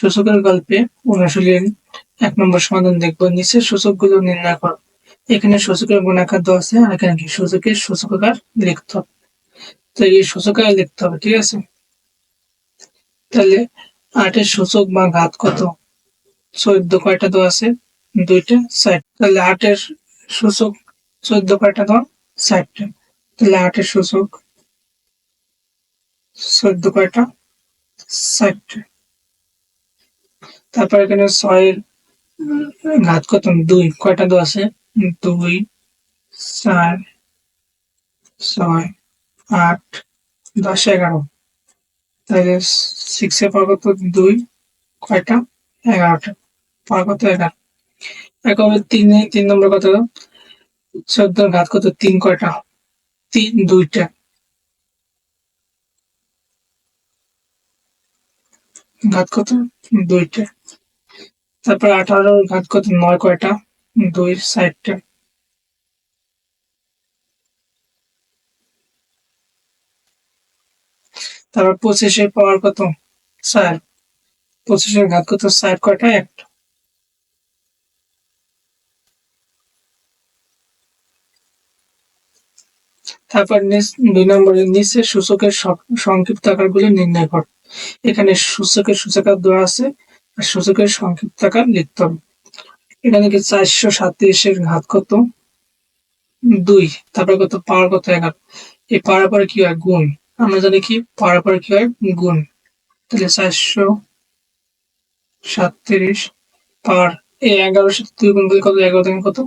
সূচকের গল্পে অনুশীলন এক নম্বর সমাধান দেখব। নিচের সূচকগুলো নির্ণয় করো। এখানে সূচকের গুণাকার দেওয়া আছে আর এখানে কি? সূচকের সূচকাকার লিখতে হবে। তো এই সূচকাকার লিখতে হবে, ঠিক আছে? তাহলে আটের সূচক বা ঘাত কত? চোদ্দ কয়টা দেওয়া আছে? দুইটা, ষাট। তাহলে আটের সূচক চোদ্দ কয়টা দেওয়া? ষাটটা। তাহলে আটের সূচক চোদ্দ কয়টা? ষাটটা। তারপর এখানে ছয়ের ঘাত কত? দুই, কয়টা দু আছে? দুই, চার, ছয়, আট, দশ, এগারো। তাহলে সিক্সে পাওয়া কত? দুই, কয়টা? এগারোটা। পাওয়া কত? এগারো। একবার তিনে, তিন নম্বর কত চোদ্দোর ঘাত কত? তিন, কয়টা? তিন, দুইটা। ঘাত কত দুইটা। তারপর আঠারো ঘাত কত নয় কয়টা? দুই সাইডটা তারপর পঁচিশে পাওয়ার কত? চার। পঁচিশের ঘাত কত চার কয়টা? একটা। তারপর দুই নম্বরে নিচে সূচকের সংক্ষিপ্ত আকারগুলি নির্ণয় কর। এখানে সূচকের সূচকার দেওয়া আছে আর সূচকের সংক্ষিপ্ত আকার লিখতে এখানে কি চারশো সাতত্রিশের ঘাত কত? দুই, তারপর কত? পাওয়ার কত? এগারো। এই পাওয়ার পরে কি হয়? গুণ। আমরা জানি কি? পাওয়ার পরে কি হয়? গুণ। তাহলে চারশো সাতত্রিশ পাওয়ার এই এগারোর সাথে দুই গুণ কত? এগারো দিন কত?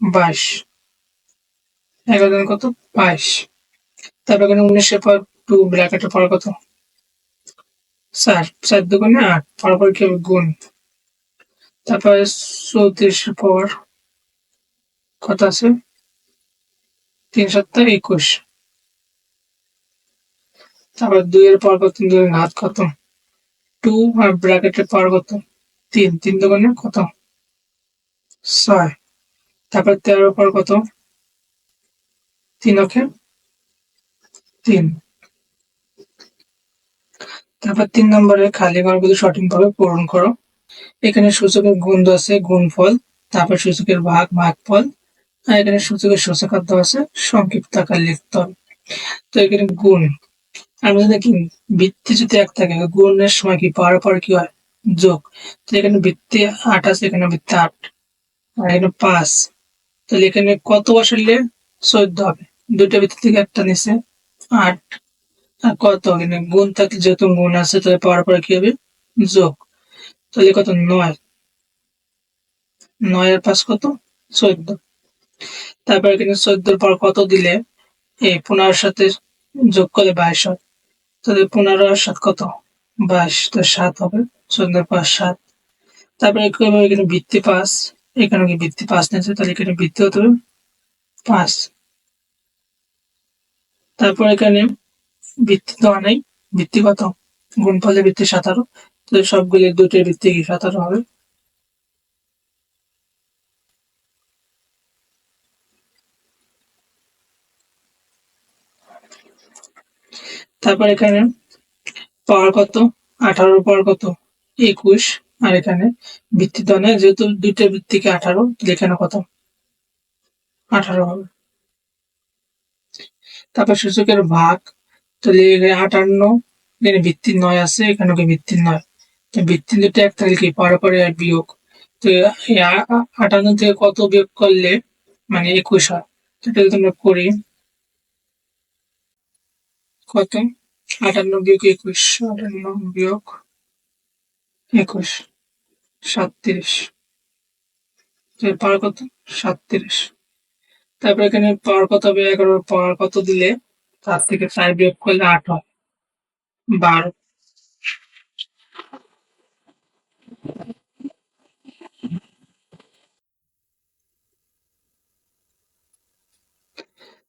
বাইশ। এগারো দিন কত? বাইশ। তারপর এখানে উনিশের পর টু ব্র্যাকেটের পর কত? চার চার দুগুণে আট পরপর কি হবে গুণ? তারপরে চৌত্রিশের পর কত আছে? তিন সপ্তাহ একুশ। তারপর দুই এর পর কত? দুই হাত কত? টু আর ব্র্যাকেটের পর কত? তিন। তিন দুগুণে কত? ছয়। তারপর তেরোর পর কত? তিন অক্ষে তিন। তারপর তিন নম্বরে খালি ঘরগুলো সঠিকভাবে পূরণ করো। এখানে সূচকের গুণ আছে গুণফল, তারপর সূচকের ভাগ, ভাগফল, আর এখানে সূচকের সূচকার্থ আছে সংক্ষিপ্ত আকার লিখতে হবে। তো এখানে গুণ, আমরা দেখি বৃত্তি যদি এক থাকে, গুণের সময় কি পাওয়ার পর কি হয়? যোগ। তো এখানে বৃত্তি আট আছে, এখানে বৃত্তি আট, আর এখানে পাঁচ। তাহলে এখানে কত বসালে চোদ্দ হবে। দুইটা বৃত্তি থেকে একটা নিচে আট। কত? এখানে গুণ থাকলে যেহেতু গুণ আছে, তাহলে পাওয়ার পরে কি হবে? যোগ। তাহলে কত? নয়। নয় আর পাঁচ কত? চোদ্দ। তারপর এখানে চোদ্দোর পর কত দিলে? এই পনেরোর সাথে যোগ করলে বাইশ হয়। তাহলে পনেরো আর সাত কত? বাইশ। তো সাত হবে। চোদ্দোর পর সাত। তারপরে এখানে বৃত্তি পাঁচ এখানে কি বৃত্তি পাঁচ নিয়েছে? তাহলে এখানে বৃত্তি হতে হবে পাঁচ। তারপর এখানে বৃত্তি তো অনেক বৃত্তি কত গুণফলে ভিত্তি সাতারো। তো সবগুলি দুটোর বৃত্তি কি সাতারো হবে। তারপর এখানে পাওয়ার কত? আঠারোর পাওয়ার কত? একুশ। আর এখানে বৃত্তি তো অনেক যেহেতু দুইটা বৃত্তিকে আঠারো এখানে কত? আঠারো হবে। তারপর সূচকের ভাগ তাহলে আটান্ন, এখানে ভিত্তি নয় আছে, এখানে ভিত্তি নয়। তো ভিত্তি দুটো এক তাহলে কি? পরে বিয়োগ। তো আটান্ন থেকে কত বিয়োগ করলে মানে একুশ হয়? সেটা আমরা করি। কত? আটান্ন বিয়োগ একুশ, আটান্ন বিয়োগ একুশ, সাতত্রিশ। পাওয়ার কত? সাতত্রিশ। তারপর এখানে পাওয়ার কত হবে? এগারো পাওয়ার কত দিলে? তার থেকে চার বিয়োগ করলে আট হয়। বারো।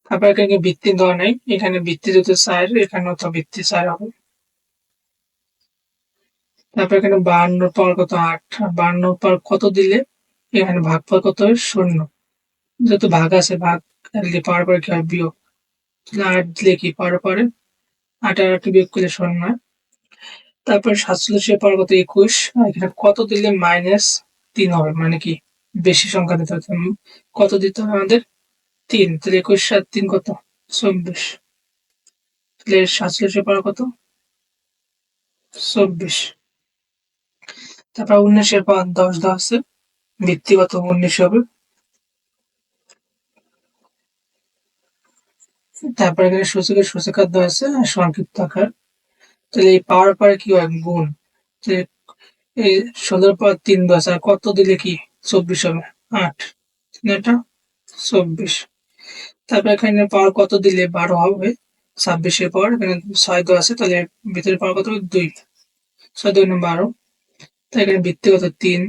তারপর এখানে ভিত্তি দেওয়া নেই। এখানে ভিত্তি যদি চার, এখানে তো ভিত্তি চার হবে। তারপর এখানে বান্ন পাওয়ার কত? আট। বান্ন পাওয়ার কত দিলে? এখানে ভাগ পাওয়ার কত? হয় শূন্য। যেহেতু ভাগ আছে, ভাগ পাওয়ার পরে কি হয়? বিয়োগ। আট দিলে কি পাওয়ার পরে আট আর আট বিয়োগ করলে শূন্য। তারপরে সাতচল্লিশের পর কত একুশ, এখানে কত দিলে মাইনাস তিন হবে? মানে কি, বেশি সংখ্যা দিতে হবে। কত দিতে হবে আমাদের? তিন। তাহলে একুশ সাত তিন কত? চব্বিশ। তাহলে সাতচল্লিশের পর কত? চব্বিশ। তারপর উনিশের পর দশ দেওয়া আছে। ভিত্তিগত উনিশ হবে। তারপর এখানে সূচকের সূচকার দেওয়া আছে সংক্ষিপ্ত আকার। তাহলে এই পাওয়ার পরে কি হয়? গুণ। এই ষোলোর পর তিন দশ, আর কত দিলে কি? চব্বিশ হবে। আট। তিন এটা চব্বিশ। তারপর এখানে পাওয়ার কত দিলে? বারো হবে। ছাব্বিশের পর এখানে ছয় দেওয়া আছে, তাহলে ভিতরে পাওয়ার কত দুই। ছয় দুই বারো। তো এখানে ভিত্তিগত তিন।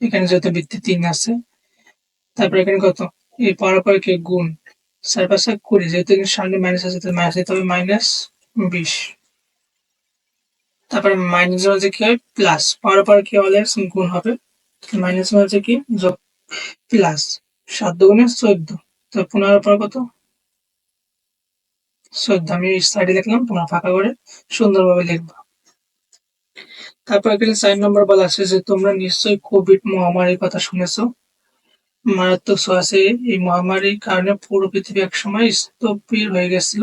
এখানে যত ভিত্তি তিন আছে, তারপর এখানে কত? এই পাওয়ার পরে কি গুণ। চার পাঁচে কুড়ি, যেহেতু সামনে মাইনাস আছে, তাহলে মাইনাস দিতে হবে মাইনাস বিশ। তারপরে মাইনাস হচ্ছে কি হয়? প্লাস পাওয়ার পর কি হলে গুণ হবে। মাইনাস হচ্ছে কি? প্লাস সাত দুগুণে চোদ্দ। তো পনেরো পর কত? চোদ্দ। আমি সাইডে লিখলাম তোমরা ফাঁকা করে সুন্দরভাবে লিখবা। তারপর এখানে চার নম্বর বলা আছে যে তোমরা নিশ্চয়ই কোভিড মহামারীর কথা শুনেছো। মারাত্মক ছোঁয়াচে এই মহামারীর কারণে পুরো পৃথিবী একসময় স্থবির হয়ে গেছিল।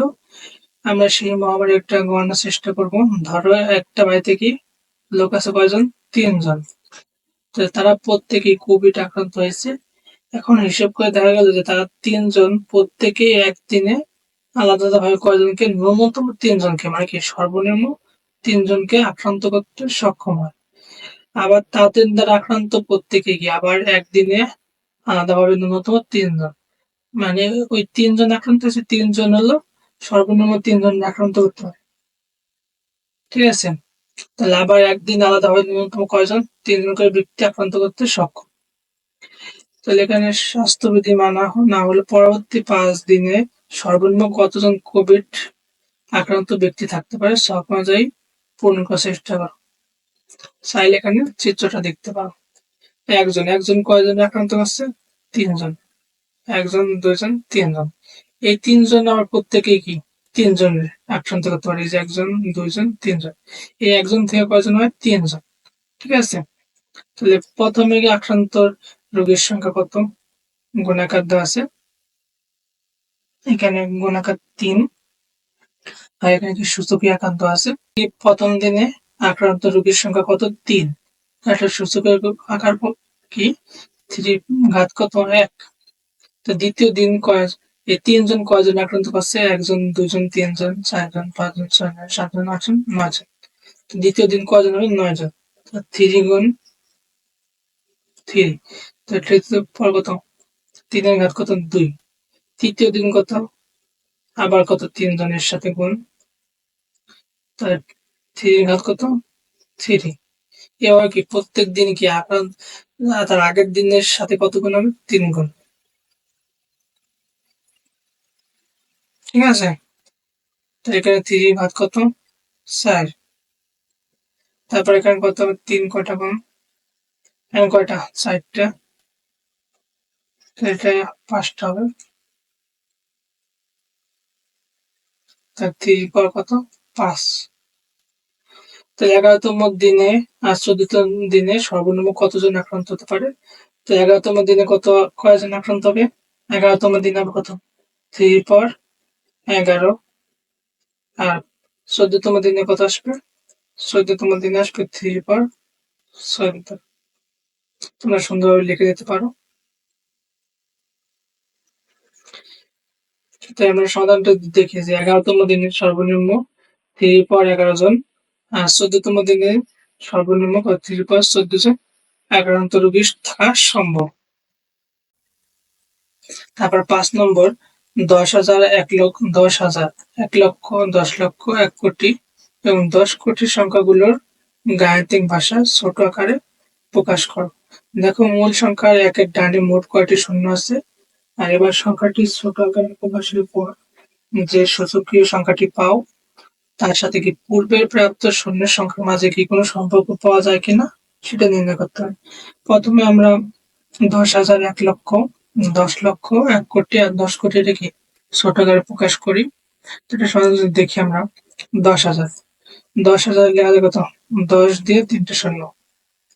আমরা সেই মহামারী একটা গণনার চেষ্টা করব। ধরো একটা বাড়িতে কি লোক আছে কয়জন? তিনজন। তো তারা প্রত্যেকেই কোভিড আক্রান্ত হয়েছে। এখন হিসেব করে দেখা গেল যে তারা তিনজন প্রত্যেকে একদিনে আলাদা আলাদা ভাবে কয়জনকে? ন্যূনতম তিনজনকে মানে কি সর্বনিম্ন তিনজনকে আক্রান্ত করতে সক্ষম হয়। আবার তাদের দ্বারা আক্রান্ত প্রত্যেকে কি? আবার একদিনে আলাদাভাবে ন্যূনতম তিনজন। মানে ওই তিনজন আক্রান্ত হয়েছে, তিনজন হলো সর্বনিম্ন তিনজন আক্রান্ত করতে হয়। ঠিক আছে? তাহলে আবার একদিন আলাদাভাবে ন্যূনতম কয়জন? তিনজন করে ব্যক্তি আক্রান্ত করতে সক্ষম। তাহলে এখানে স্বাস্থ্যবিধি মানা না হলে পরবর্তী পাঁচ দিনে সর্বনিম্ন কতজন কোভিড আক্রান্ত ব্যক্তি থাকতে পারে সব অনুযায়ী পূরণ করার চেষ্টা করো। চাইলে এখানে চিত্রটা দেখতে পারো। একজন একজন কয়জন আক্রান্ত করছে তিনজন। একজন, দুইজন, তিনজন। এই তিনজন আবার প্রত্যেকেই কি? তিনজন আক্রান্ত করতে পারে। যে একজন, দুইজন, তিনজন। এই একজন থেকে কয়জন হয়? তিনজন। ঠিক আছে? তাহলে প্রথমে কি আক্রান্ত রোগীর সংখ্যা কত? গুণাকার দেওয়া আছে। এখানে গুণাকার তিন। আর এখানে কি সূচকীয় আক্রান্ত আছে? এই প্রথম দিনে আক্রান্ত রোগীর সংখ্যা কত? তিন। একটা সূচকের আকার কি? থ্রি ঘাত কত এক? তো দ্বিতীয় দিন কয় এই তিনজন কয়জন আক্রান্ত করছে? একজন, দুজন, তিনজন, চারজন, পাঁচজন, ছয়জন, সাতজন, আটজন, নয়জন। তো দ্বিতীয় দিন কয়জন হবে? নয়জন। তো থ্রি গুণ থ্রি। তো তৃতীয় পর কত? তিনের ঘাত কত? দুই। তৃতীয় দিন কত? আবার কত? তিনজনের সাথে গুণ। তার থ্রি ঘাত কত? থ্রি। এবার কি, প্রত্যেক দিন কি আক্রান্ত তার আগের দিনের সাথে কত গুণ হবে? তিন গুণ। ঠিক আছে? তো এখানে থ্রি ভাত কত? চার। তারপর এখানে কত হবে? তিন কয়টা গুণ? এখানে কয়টা? চারটা। এটা পাঁচটা হবে। তার থ্রি পর কত? পাঁচ। তো এগারোতম দিনে আর চোদ্দতম দিনে সর্বনিম্ন কতজন আক্রান্ত হতে পারে? তো এগারোতম দিনে কত, কয়জন আক্রান্ত হবে? এগারোতম দিন হবে কত? থ্রি পর এগারো। আর চোদ্দতম দিনে কত আসবে? চোদ্দতম দিনে আসবে থ্রি পর চোদ্দ তোমরা সুন্দরভাবে লিখে দিতে পারো। তাই আমরা সমাধানটা দেখি যে এগারোতম দিনে সর্বনিম্ন থ্রি পর এগারো জন চোদ্দতম দিনে সর্বনিম্ন থ্রি পর চোদ্দ জন আক্রান্ত রোগী থাকা সম্ভব। তারপর পাঁচ নম্বর, দশ হাজার এক লক্ষ দশ হাজার, এক লক্ষ দশ লক্ষ এক কোটি এবং দশ কোটি সংখ্যাগুলোর গাণিতিক ভাষা ছোট আকারে প্রকাশ করো। দেখো, মূল সংখ্যার এক এক ডানে মোট কয়টি শূন্য আছে? আর এবার সংখ্যাটি ছোট আকারে প্রকাশের পর যে সূচকীয় সংখ্যাটি পাও তার সাথে কি পূর্বের প্রাপ্ত শূন্যের সংখ্যার মাঝে কি কোনো সম্পর্ক পাওয়া যায় কিনা? সেটা নির্ণয় করতে হবে। প্রথমে আমরা দশ হাজার এক লক্ষ, দশ লক্ষ, এক কোটি আর দশ কোটি রেখে ছোট আকারে প্রকাশ করি। এটা সহজে দেখি আমরা। দশ হাজার। দশ হাজার লেখা যায় কত? দশ দিয়ে তিনটে শূন্য।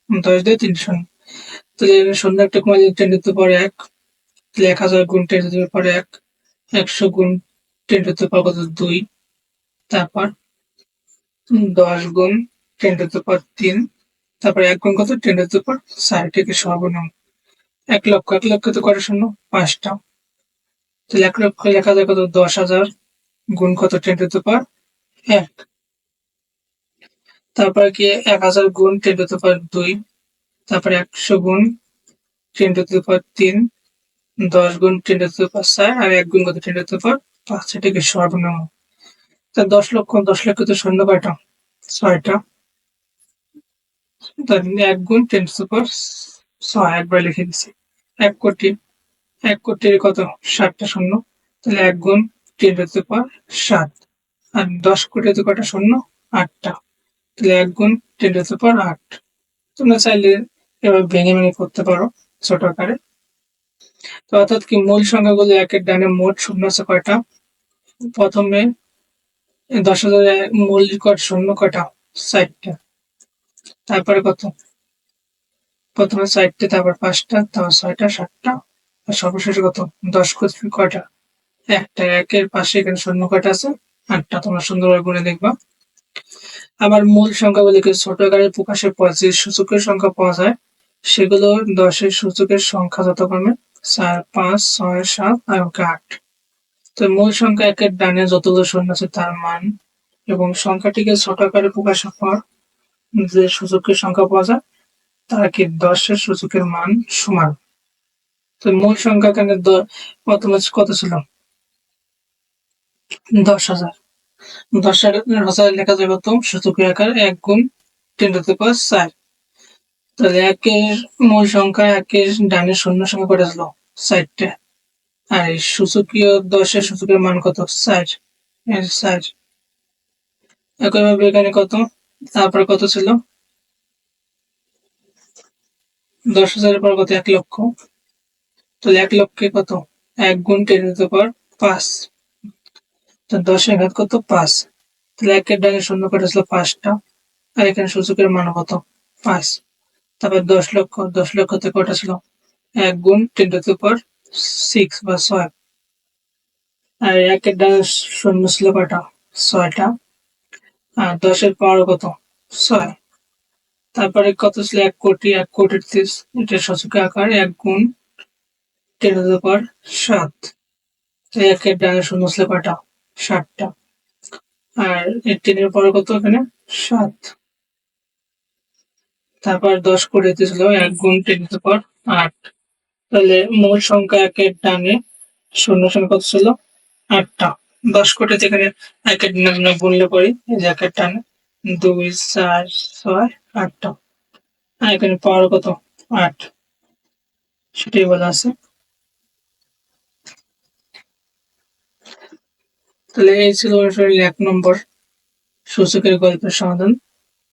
দশ দিয়ে তিনটে শূন্য। তাহলে শূন্য একটা কমালে টেন টু পাওয়ার এক। তাহলে এক হাজার গুণ টেন টু এক। একশো গুণ টেন টু কত দুই। তারপর দশ গুণ টেন টু পাওয়ার তিন, তারপর এক গুণ কত? টেন টু পাওয়ার চার থেকে সর্বনিম্ন। এক লক্ষ এক লক্ষ তো কত শূন্য? পাঁচটা। তাহলে এক লক্ষ লেখা যায় কত? দশ হাজার। গুণ কত? টেন টু পাওয়ার এক। তারপরে কি? এক হাজার গুণ টেন টু পাওয়ার দুই। তারপরে একশো গুণ টেন টু পাওয়ার তিন। দশ গুণ টেন টু পাওয়ার চার। আর এক গুণ কত? টেন টু পাওয়ার পাঁচ। এটাকে সর্বনিম্ন। তা দশ লক্ষ দশ লক্ষ তো শূন্য কয়টা? ছয়টা। তার এক গুণ টেন সুপার ছয়, একবার লিখে দিছি। এক কোটি, এক কোটির কত? ষাটটা শূন্য। তাহলে এক গুণ টেন সুপার সাত। আর দশ কোটি তো কটা শূন্য, আটটা। তাহলে এক গুণ টেন সুপার আট। তোমরা চাইলে এবার ভেঙে ভেঙে করতে পারো ছোট আকারে। তো অর্থাৎ কি মূল সংখ্যাগুলো একের ডানে মোট শূন্য আছে কয়টা? প্রথমে দশ হাজার মূল কট শূন্য কয়টা ষাটটা। তারপরে কত? প্রথমে চারটে তারপর পাঁচটা, তারপর ছয়টা, সাতটা, আর সর্বশেষে কত? দশ কোটি কয়টা? একটা, একের পাশে এখানে শূন্য কয়টা আছে? আটটা। তোমরা সুন্দরভাবে গুনে দেখবা। আবার মূল সংখ্যাগুলিকে ছোট আকারে প্রকাশের পর যে সূচকের সংখ্যা পাওয়া যায়, সেগুলো দশের সূচকের সংখ্যা যত যথাক্রমে চার, পাঁচ, ছয়, সাত, আর আট। তো মূল সংখ্যা একের ডানে যতগুলো শূন্য আছে তার মান এবং সংখ্যাটিকে ছোট আকারে প্রকাশের পর যে সূচকের সংখ্যা পাওয়া যায়, তারা কি দশের সূচকের মান সমান। তো মূল সংখ্যা এখানে প্রথমে কত ছিল? দশ হাজার। দশ হাজার লেখা যাবে তো সূচকের আকার এক গুণ টেন টু পাওয়ার চার। তাহলে একের মূল সংখ্যা একের ডানের শূন্য সংখ্যা কটা ছিল? চারটে। আর এই সূচকীয় দশের সূচকের মান কত? চার। চার। একইভাবে এখানে কত? তারপরে কত ছিল? দশ হাজারের পর কত? এক লক্ষ। তাহলে এক লক্ষে কত? এক গুণ টেন পাওয়ার পাঁচ। তো দশের ঘাত কত? পাঁচ। তাহলে একের ডানে শূন্য কটা ছিল? পাঁচটা। আর এখানে সূচকের মান কত? পাঁচ। তারপর দশ লক্ষ। দশ লক্ষতে কটা ছিল? এক গুণ টেন পাওয়ার সিক্স বা ছয়। আর একের ডানে শূন্য ছিল কটা ছয়টা। আর দশের পাওয়ার কত? ছয়। তারপরে কত ছিল? এক কোটি, এক কোটির এটা সূচকের আকার এক গুণ টেন দি সাত। একের ডানে শূন্য ছিল কটা ষাটটা আর টেনের পরে কত এখানে? সাত। তারপর দশ করে ছিল এক গুণ টেন পর আট। তাহলে মূল সংখ্যা একের ডানে শূন্য কত ছিল? আটটা। দশ কোটি যেখানে একের ডানে গুনলে যে একের টানে দুই, চার, ছয়, আটটা। আর এখানে পাওয়ার কত? আট। সেটাই বলা আছে। তাহলে এই ছিল এক নম্বর সূচকের গল্পের সমাধান।